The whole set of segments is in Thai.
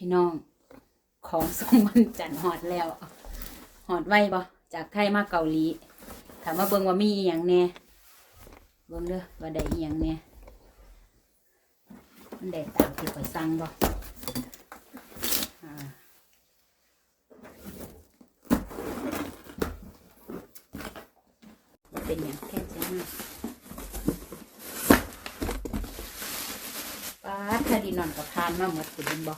พี่น้องของสองวันจันทร์หอดแล้ว หอดไว้บ่จากไทยมาเกาหลี ถามว่าเบิ่งว่ามีอหย่างแน่เบิ่งเด้อว่าได้อหย่างแน่มันได้ตามที่ข่อยสั่งบ่เป็นอย่างแค่ใช่ไหมป้าดีนอนกับพานมาหมดคุณเห็นบ่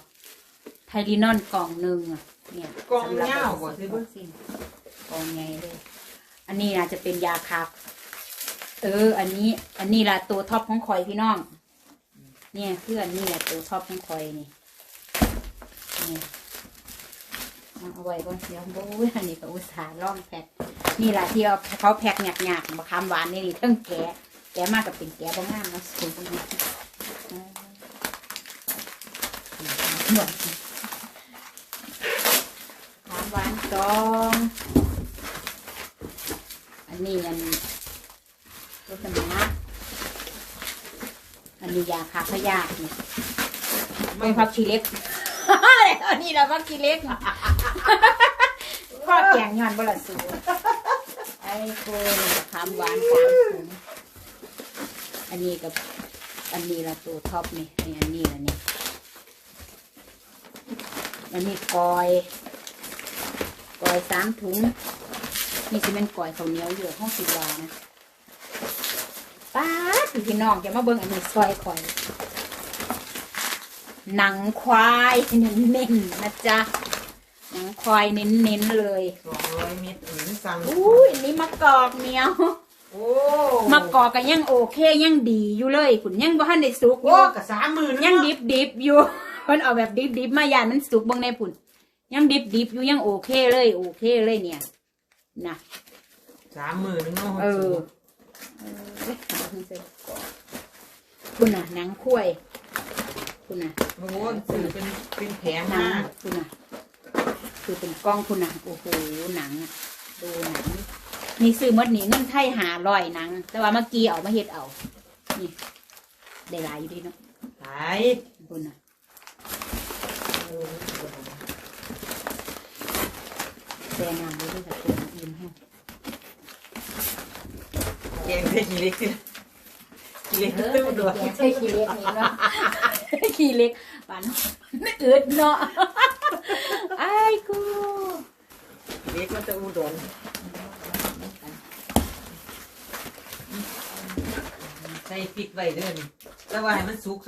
ไทลีนอนกล่องหนึ่งอะเนี่ยกล่องสำหรับยาวกว่าสิวัคซีนกล่องใหญ่เลย อันนี้นะจะเป็นยาคักเออ อันนี้ อันนี้ละตัวท็อปของคอยพี่น้อง เนี่ยเพื่อนนี่แหละตัวท็อปของคอยนี่นี่เอาไว้ก่อนเดี๋ยวโอ้ยอันนี้ก็อุตส่าห์ล่องแพ็คนี่แหละที่เอาเขาแพ็คหยักๆมะขามหวานนี่นี่เทั้งแกะแกะมากกับเป็นแกะบ้างามเนาะสูงตรงนี้หมดขามหวาน สองอันนี้อันรสน้ำนะอันนี้ยาคาพยาธินี่ไม่พักขี้เล็กอันนี้เราพักขี้เล็กพ่อแกงย้อนบละสูไอ้คนทำหวานสามถุงอันนี้กับอันนี้ละตัวท็อปนี่นี่อันนี้ละนี่อันนี้กอย กอยสามถุงนี่สิเป็นกอยข้าวเหนียวอยู่ห้องสิบวานะป้าดพี่น้องจะมาเบิ่งอันนี้ซอยข่อย หนังควายเน้นๆนะจ๊ะหนังควายเน้นๆเลยสองร้อยเมตรเออสั่งอุ้ยอันนี้มะกอกเหนียวโอ้มะกอกก็ยังโอเคยังดีอยู่เลยคุณยังบ่ทันได้สุกอโอ้ยู่กับสามหมื่นยังดิบดิบๆอยู่เพิ่นเอาแบบดิบดิบๆมายานมันสุกเบางในผุน ยังดิบดิบๆอยู่ยังโอเคเลยโอเคเลยเนี่ยนะสามหมื่นเนาะเออเออคุณน่ะหนังคุ้ยคุณน่ะโอ้โหซื้อเป็นเป็นแผงหนังมากคุณน่ะคือเป็นกล้องคุณน่ะโอ้โหหนังอะดูหนังนี่ซื้อหมดนี่เงินไทยหาร้อยหนัง แต่ว่าเมื่อกี้เอามาเฮ็ดเอา นี่ได้หลายอยู่ดีเนาะขายคุณน่ะ แต่งามเลยด้วยค่ะคุณยิ้มให้แกงใส่ขี้เล็กสิขี้เล็กตื้อด้วยแกใช่ขี้เล็กนี่เนาะขี้เล็กปานมันอึดเนาะไอ้ายกูขี้เล็กมันจะอุดรใส่พริกไว้เด้อนี่แต่ว่าให้มันสุก